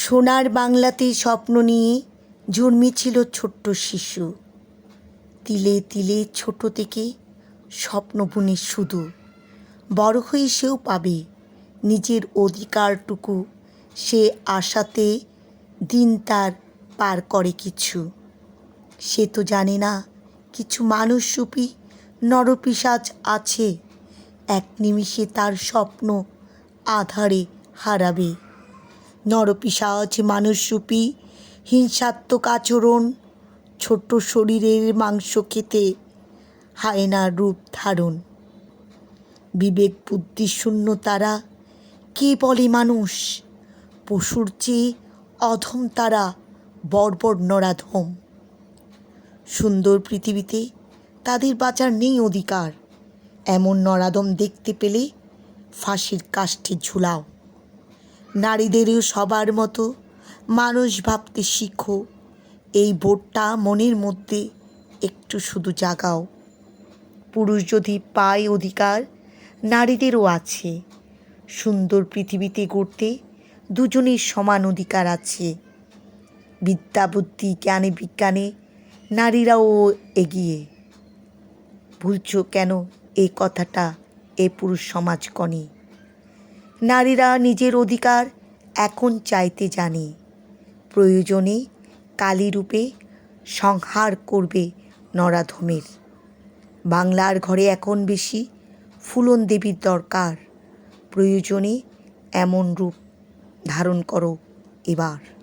সোনার বাংলাতে স্বপ্ন নিয়ে জন্মেছিল ছোট্ট শিশু। তিলে তিলে ছোট থেকে স্বপ্ন বুনে শুধু। বড় হয়ে সেও পাবে নিজের অধিকারটুকু। সে আশাতে দিন তার পার করে কিছু। সে তো জানে না কিছু মানুষরূপী নরপিশাচ আছে। এক নিমিষে তার স্বপ্ন আধারে হারাবে। নরপিশাচ, মানুষরূপী, হিংসাত্মক আচরণ, ছোট্ট শরীরের মাংস খেতে হায়নার রূপ ধারণ। বিবেক, বুদ্ধি শূন্য তারা কে বলে মানুষ? পশুর চেয়ে অধম তারা বর্বর নরাধম। সুন্দর পৃথিবীতে তাদের বাঁচার নেই অধিকার। এমন নরাদম দেখতে পেলে ফাঁসির কাষ্ঠে ঝুলাও। নারীদেরও সবার মতো। মানুষ ভাবতে শিখো, এই বোর্ডটা মনের মধ্যে একটু শুধু জাগাও। পুরুষ যদি পায় অধিকার, নারীদেরও আছে। সুন্দর পৃথিবীতে গড়তে দুজনের সমান অধিকার আছে। বিদ্যা, বুদ্ধি, জ্ঞানে, বিজ্ঞানে নারীরাও এগিয়ে। ভুলছো কেন এই কথাটা এ পুরুষ সমাজ কনে? নারীরা নিজের অধিকার এখন চাইতে জানে। প্রয়োজনে কালীরূপে সংহার করবে নরাধমের। বাংলার ঘরে এখন বেশি ফুলন দেবীর দরকার। প্রয়োজনে এমন রূপ ধারণ করো এবার।